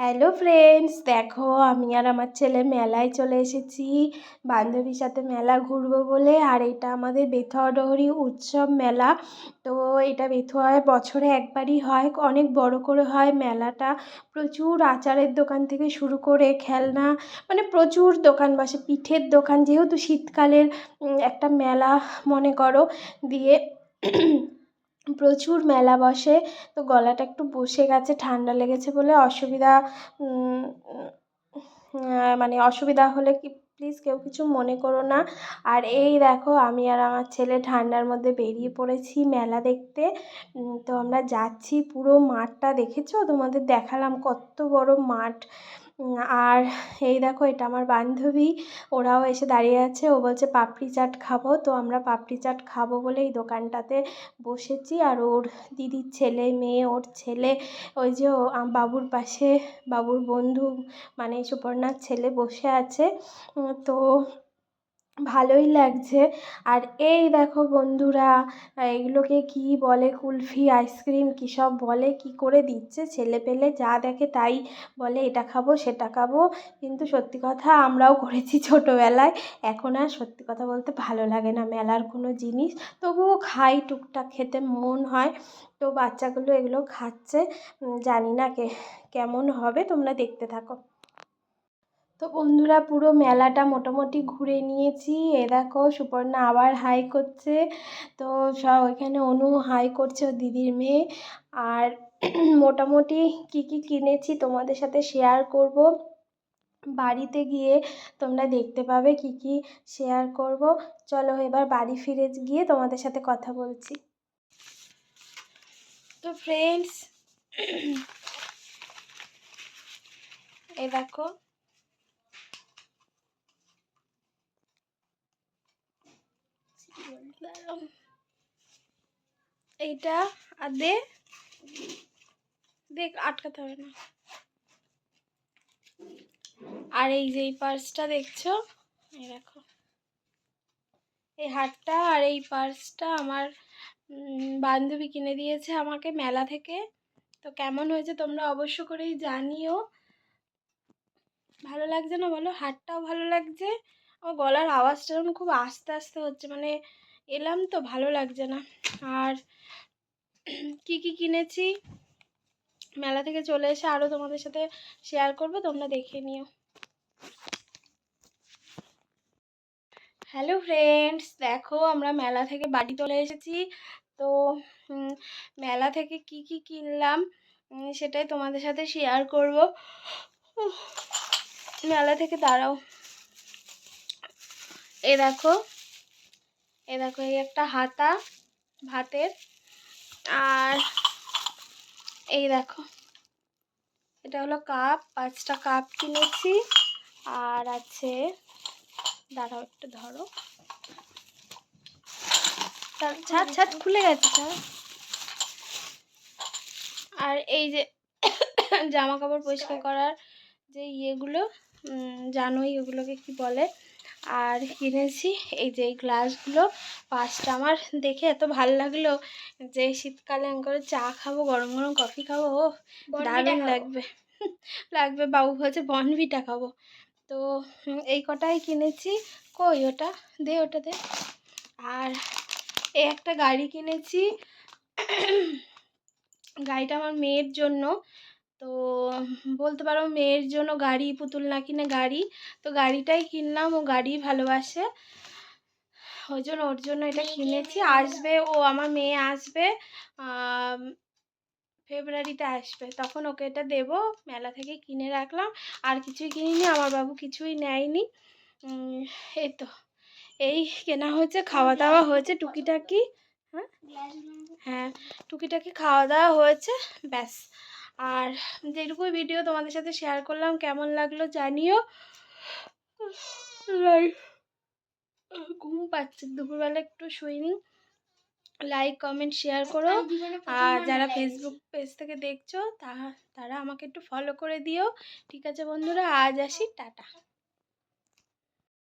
Hello friends দেখো, আমি আর আমার ছেলে মেলায় চলে এসেছি। বান্ধবীর সাথে মেলা ঘুরবো বলে। আর এটা আমাদের বেথুয়া ডহরি উৎসব মেলা। তো এটা বেথুয়ায় বছরে একবারই হয়। অনেক বড় করে হয় মেলাটা। প্রচুর আচারের দোকান থেকে শুরু করে খেলনা। মানে প্রচুর দোকান বসে। পিঠের দোকান যেহেতু শীতকালের একটা মেলা মনে করো। দিয়ে প্রচুর মেলা বসে। তো গলাটা একটু বসে গেছে, ঠান্ডা লেগেছে বলে অসুবিধা মানে অসুবিধা হলে কি প্লিজ কেউ কিছু মনে করো না। আর এই দেখো, আমি আর আমার ছেলে ঠান্ডার মধ্যে বেরিয়ে পড়েছি মেলা দেখতে। তো আমরা যাচ্ছি পুরো মাঠটা, দেখেছ? তোমাদের দেখালাম কত বড় মাঠ। আর এই দেখো, এটা আমার বান্ধবী। ওরাও এসে দাঁড়িয়ে আছে। ও বলছে, পাপড়ি চাট খাব। তো আমরা পাপড়ি চাট খাব বলে এই দোকানটাতে বসেছি। আর ওর দিদির ছেলে, মেয়ে, ওর ছেলে, ওই যে বাবুর পাশে, বাবুর বন্ধু মানে সুপর্ণার ছেলে বসে আছে। তো ভালোই লাগছে। আর এই দেখো বন্ধুরা এগুলোকে কী বলে কুলফি, আইসক্রিম, কী সব বলে, কী করে দিচ্ছে ছেলে পেলে, যা দেখে তাই বলে, এটা খাব, সেটা খাব। কিন্তু সত্যি কথা, আমরাও করেছি ছোটোবেলায়, এখন আর সত্যি কথা বলতে ভালো লাগে না মেলার কোনো জিনিস। তবুও খাই টুকটাক, খেতে মন হয়। তো বাচ্চাগুলো এগুলো খাচ্ছে জানি না কে, কেমন হবে, তোমরা দেখতে থাকো। তো বন্ধুরা পুরো মেলাটা মোটামুটি ঘুরে নিয়েছি। এ দেখো সুপর্ণা আবার হাই করছে। তো সব ওইখানে অনু হাই করছে ওর দিদির মেয়ে। আর মোটামুটি কী কী কিনেছি তোমাদের সাথে শেয়ার করব। বাড়িতে গিয়ে তোমরা দেখতে পাবে কি কি শেয়ার করব। চলো এবার বাড়ি ফিরে গিয়ে তোমাদের সাথে কথা বলছি। তো ফ্রেন্ডস এ দেখো এইটা, আর দে, দেখ, আটকাতে হবে না। আর এই যে এই পার্সটা দেখছ, এই দেখো। এই হারটা আর এই পার্সটা আমার বান্ধবী কিনে দিয়েছে আমাকে মেলা থেকে। তো কেমন হয়েছে তোমরা অবশ্য করেই জানিও। ভালো লাগছে না বলো? হারটাও ভালো লাগছে। আমার গলার আওয়াজটা খুব আস্তে আস্তে হচ্ছে মানে এলাম তো, ভালো লাগছে না। আর কি কি কিনেছি? মেলা থেকে চলে এসে আরও তোমাদের সাথে শেয়ার করব, তোমরা দেখে নিও। হ্যালো ফ্রেন্ডস দেখো আমরা মেলা থেকে বাড়ি চলে এসেছি। তো মেলা থেকে কি কি কিনলাম সেটাই তোমাদের সাথে শেয়ার করব। মেলা থেকে দাঁড়াও। এ দেখো এ দেখো এই একটা হাতা ভাতের। আর এই দেখো এটা হলো কাপ পাঁচটা কাপ কিনেছি। আর আছে দাঁড়াও একটু ধরো। ছাদ ছাদ খুলে গেছে আর এই যে জামা কাপড় পরিষ্কার করার যে ইয়েগুলো জানোই ওগুলোকে কি বলে? আর কিনেছি এই যে এই গ্লাসগুলো। পাঁচটা আমার দেখে এত ভালো লাগল যে শীতকালে আমি করে চা খাব গরম গরম কফি খাব ও দারুণ লাগবে। লাগবে বাবু বলছে বনভিটা খাব। তো এই কটাই কিনেছি। কই ওটা? দে ওটা দে। আর এই একটা গাড়ি কিনেছি। গাড়িটা আমার মেয়ের জন্য। তো বলতে পারো মেয়ের জন্য গাড়ি পুতুল না কিনে গাড়ি। তো গাড়িটাই কিনলাম ও গাড়ি ভালোবাসে। ওই জন্য ওর জন্য এটা কিনেছি। আসবে ও আমার মেয়ে আসবে ফেব্রুয়ারিতে আসবে। তখন ওকে এটা দেবো মেলা থেকে কিনে রাখলাম। আর কিছুই কিনিনি আমার বাবু কিছুই নেয়নি। এই তো। এই কেনা হয়েছে খাওয়া দাওয়া হয়েছে টুকিটাকি। হ্যাঁ? হ্যাঁ টুকিটাকি খাওয়া দাওয়া হয়েছে ব্যাস। আর যেটুকুই ভিডিও তোমাদের সাথে শেয়ার করলাম কেমন লাগল জানিও। ঘুম পাচ্ছে দুপুরবেলা একটু শুইনি। লাইক কমেন্ট শেয়ার করো। আর যারা ফেসবুক পেজ থেকে দেখছ তা তারা আমাকে একটু ফলো করে দিও। ঠিক আছে বন্ধুরা আজ আসি টাটা।